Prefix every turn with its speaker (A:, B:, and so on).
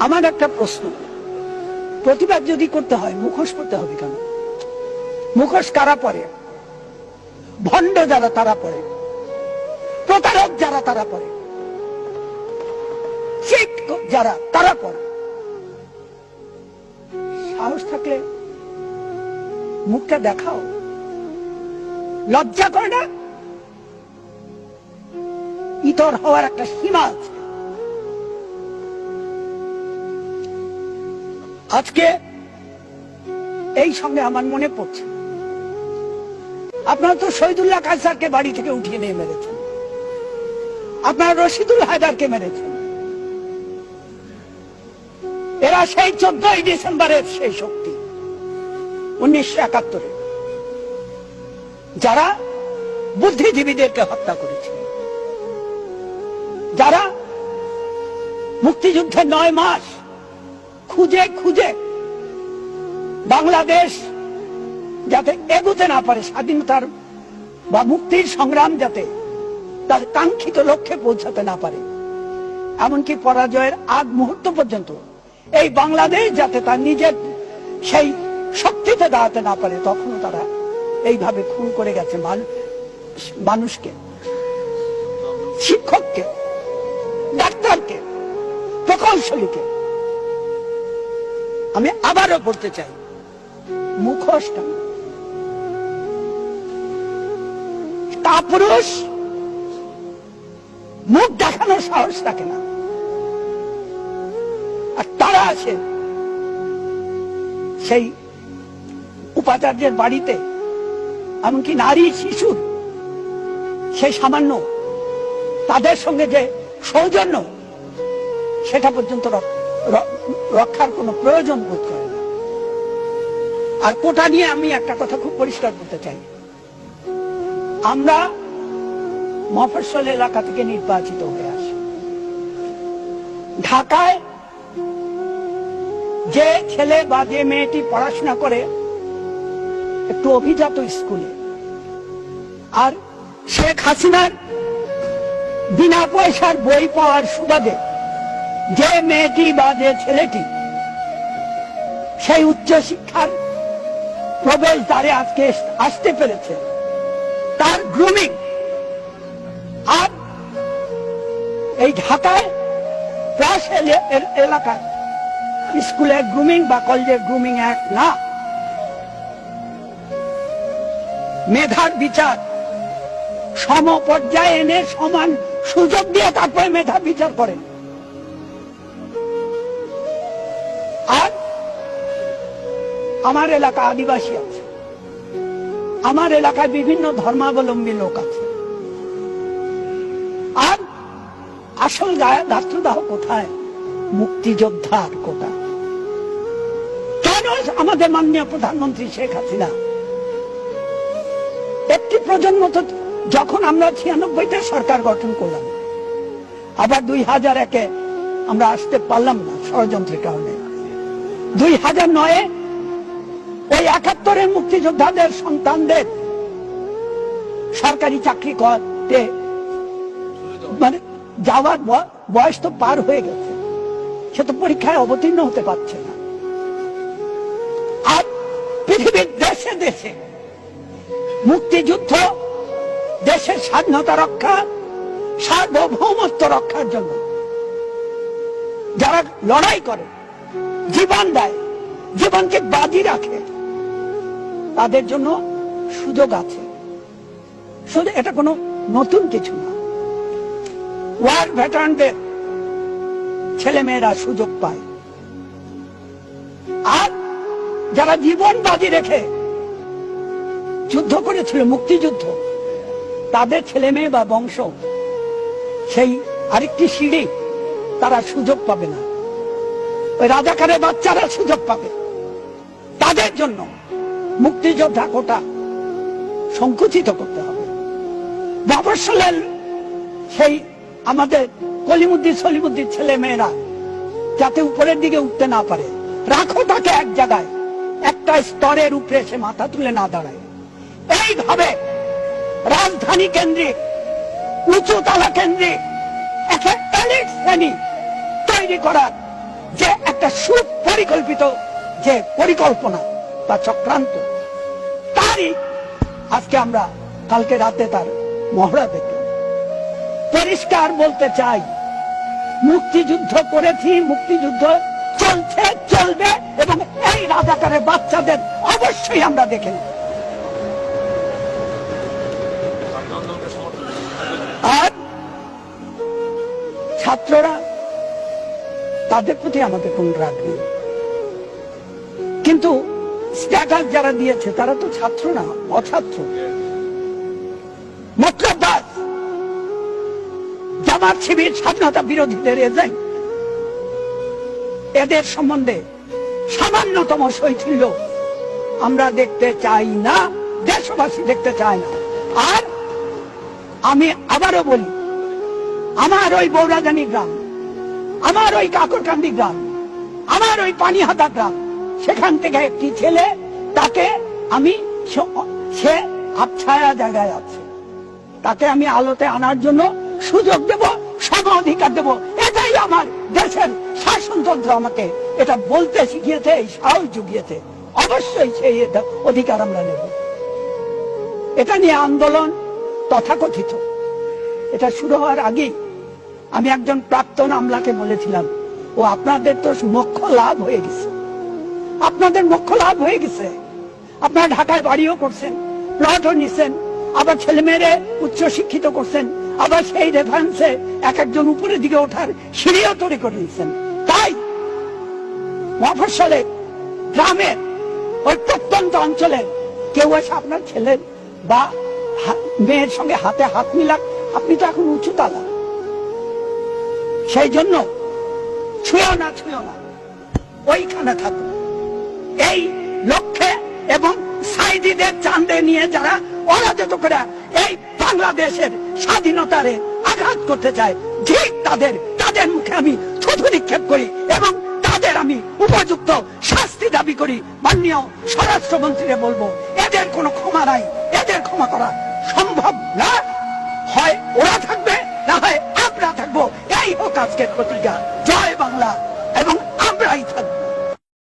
A: আমার একটা প্রশ্ন। প্রতিবাদ যদি করতে হয়, মুখোশ করতে হবে কেন? মুখোশ কারা পরে? ভণ্ড যারা, তারা পরে। প্রতারক যারা, তারা পরে। যারা, তারা পরে। সাহস থাকলে মুখটা দেখাও। লজ্জা করে না? ইতর হওয়ার একটা সীমা আছে। আজকে এই সঙ্গে আমার মনে পড়ছে। আপনারা তো শহীদুল্লাহ কায়সারকে বাড়ি থেকে উঠিয়ে নিয়ে মেরেছেন। আপনারা রশিদুল হায়দারকে মেরেছেন। এরা সেই চোদ্দই ডিসেম্বরের সেই শক্তি, উনিশশো একাত্তরে, যারা বুদ্ধিজীবীদেরকে হত্যা করেছে। যারা মুক্তিযুদ্ধের নয় মাস খুঁজে খুঁজে বাংলাদেশ যাতে এগুতে না পারে, স্বাধীনতার বা মুক্তির সংগ্রাম যাতে তার কাঙ্ক্ষিত লক্ষ্যে পৌঁছাতে না পারে। এমনকি পরাজয়ের আগ মুহূর্ত পর্যন্ত এই বাংলাদেশ যাতে তার নিজের সেই শক্তিতে দাঁড়াতে না পারে, তখনও তারা এইভাবে খুন করে গেছে মান- মানুষকে, শিক্ষককে, ডাক্তারকে, প্রকৌশলীকে। আমি আবারও পড়তে চাই, মুখোশটা। কাপুরুষ মুখ দেখানোর সাহস থাকে না। আর তারা আছে, সেই উপাচার্যের বাড়িতে, এমনকি নারী শিশুর সেই সামান্য, তাদের সঙ্গে যে সৌজন্য, সেটা পর্যন্ত রক- র- রক্ষার কোনো প্রয়োজন বোধ করে না। আর কোটা নিয়ে আমি একটা কথা খুব পরিষ্কার করতে চাই। আমরা মফস্বল এলাকা থেকে নির্বাচিত হয়ে আসি। ঢাকায় যে ছেলে বা যে মেয়েটি পড়াশোনা করে একটু অভিজাত স্কুলে, আর শেখ হাসিনার বিনা পয়সার বই পাওয়ার সুবাদে যে মেয়েটি বা যে ছেলেটি, সেই উচ্চ শিক্ষার প্রবেশ দ্বারে আজকে আসতে পেরেছে। তার গ্রুমিং আর এই ঢাকায় এলাকায় স্কুলের গ্রুমিং বা কলেজের গ্রুমিং এক না। মেধার বিচার সম পর্যায়ে এনে সমান সুযোগ দিয়ে তারপরে মেধা বিচার করেন। আমার এলাকা আদিবাসী আছে। আমার এলাকায় বিভিন্ন ধর্মাবলম্বী লোক আছে। আর আসল গাত্রদাহ কোথায়? মুক্তিযোদ্ধার কোটা। কেন আমাদের মাননীয় প্রধানমন্ত্রী শেখ হাসিনা? একটি প্রজন্ম তো যখন আমরা ছিয়ানব্বইটা সরকার গঠন করলাম, আবার দুই হাজার একে আমরা আসতে পারলাম না ষড়যন্ত্রের কারণে। দুই হাজার নয়ে ওই একাত্তরের মুক্তিযোদ্ধাদের সন্তানদের সরকারি চাকরি করতে মানে যাওয়ার বয়স তো পার হয়ে গেছে। সে তো পরীক্ষায় অবতীর্ণ হতে পারছে না। আর পৃথিবীর দেশে দেশে মুক্তিযুদ্ধ, দেশের স্বাধীনতা রক্ষা, সার্বভৌমত্ব রক্ষার জন্য যারা লড়াই করে, জীবন দেয়, জীবনকে বাজি রাখে তাদের জন্য সুযোগ আছে। শুধু এটা কোনো নতুন কিছু না। ওয়ার ভেটারানদের ছেলে মেয়েরা সুযোগ পায়। আর যারা জীবন বাজি রেখে যুদ্ধ করেছিল, মুক্তিযুদ্ধ, তাদের ছেলে মেয়ে বা বংশ, সেই আরেকটি সিঁড়ি তারা সুযোগ পাবে না। ওই রাজাকারের বাচ্চারা সুযোগ পাবে। তাদের জন্য মুক্তিযোদ্ধা কোটা সংকুচিত করতে হবে। মফস্বলের সেই আমাদের কলিমুদ্দিন সলিমুদ্দিন ছেলে মেয়েরা যাতে উপরের দিকে উঠতে না পারে, রাখো তাকে এক জায়গায়, একটা স্তরের উপরে সে মাথা তুলে না দাঁড়ায়। এইভাবে রাজধানী কেন্দ্রিক, উঁচু তালা কেন্দ্রিক একটা শ্রেণি তৈরি করার যে একটা সুপরিকল্পিত যে পরিকল্পনা বা চক্রান্ত। তারই আজকে আমরা কালকে রাতে তার মহড়া দেখলাম পরিষ্কার বলতে চাই, মুক্তিযুদ্ধ করেছি, মুক্তিযুদ্ধ চলছে, চলবে, এবং এই রাজাকারের বাচ্চাদের অবশ্যই আমরা দেখে আর ছাত্ররা তাদের প্রতি আমাদের কোন রাগ নেই। কিন্তু স্ট্যাটাস যারা দিয়েছে তারা তো ছাত্র না, অছাত্র। জামাত শিবির স্বাধীনতা বিরোধীদের এজেন্ট। এদের সম্বন্ধে সামান্যতম শৈথিল্য আমরা দেখতে চাই না, দেশবাসী দেখতে চায় না। আর আমি আবারও বলি, আমার ওই বৌরাজানি গ্রাম, আমার ওই কাকরকান্দি গ্রাম, আমার ওই পানিহাতা গ্রাম সেখান থেকে একটি ছেলে, তাকে আমি স- আবছায়া জায়গায় আছে। তাকে আমি আলোতে আনার জন্য সুযোগ দেব সম অধিকার দেব। এটাই আমার দেশের শাসনতন্ত্র আমাকে। এটা বলতে শিখিয়েছে, এই সাহস জুগিয়েছে। অবশ্যই সেই অধিকার আমরা নেব। এটা নিয়ে আন্দোলন তথাকথিত। এটা শুরু হওয়ার আগেই আমি একজন প্রাক্তন আমলাকে বলেছিলাম, ও, আপনাদের তো মোক্ষ লাভ হয়ে গেছে। আপনাদের মোক্ষ লাভ হয়ে গেছে। আপনারা ঢাকায় বাড়িও করছেন প্লটও নিছেন, আবার ছেলে মেয়েরে উচ্চ শিক্ষিত করছেন, আবার সেই রেফারেন্সে এক একজন উপরের দিকে ওঠার সিঁড়িও তৈরি করে নিচ্ছেন তাই মফস্বলে গ্রামের ওই প্রত্যন্ত অঞ্চলে কেউ এসে আপনার ছেলের বা মেয়ের সঙ্গে হাতে হাত মিলাক, আপনি তো এখন উঁচু তালা। সেই জন্য ছুঁয়েও না ছুঁয়েও না। ওইখানে থাকুন। এই লক্ষ্যে এবং সাইদিদের চান্দে নিয়ে যারা অরাজক করে এই বাংলাদেশের স্বাধীনতারে আঘাত করতে চায়, ঠিক তাদের তাদের মুখে আমি থুথু নিক্ষেপ করি এবং তাদের আমি উপযুক্ত শাস্তি দাবি করি। মাননীয় স্বরাষ্ট্রমন্ত্রীরে বলব, এদের কোনো ক্ষমা নাই, এদের ক্ষমা করা সম্ভব না। হয় ওরা থাকবে, না হয় আমরা থাকব। এই হোক আজকের প্রতি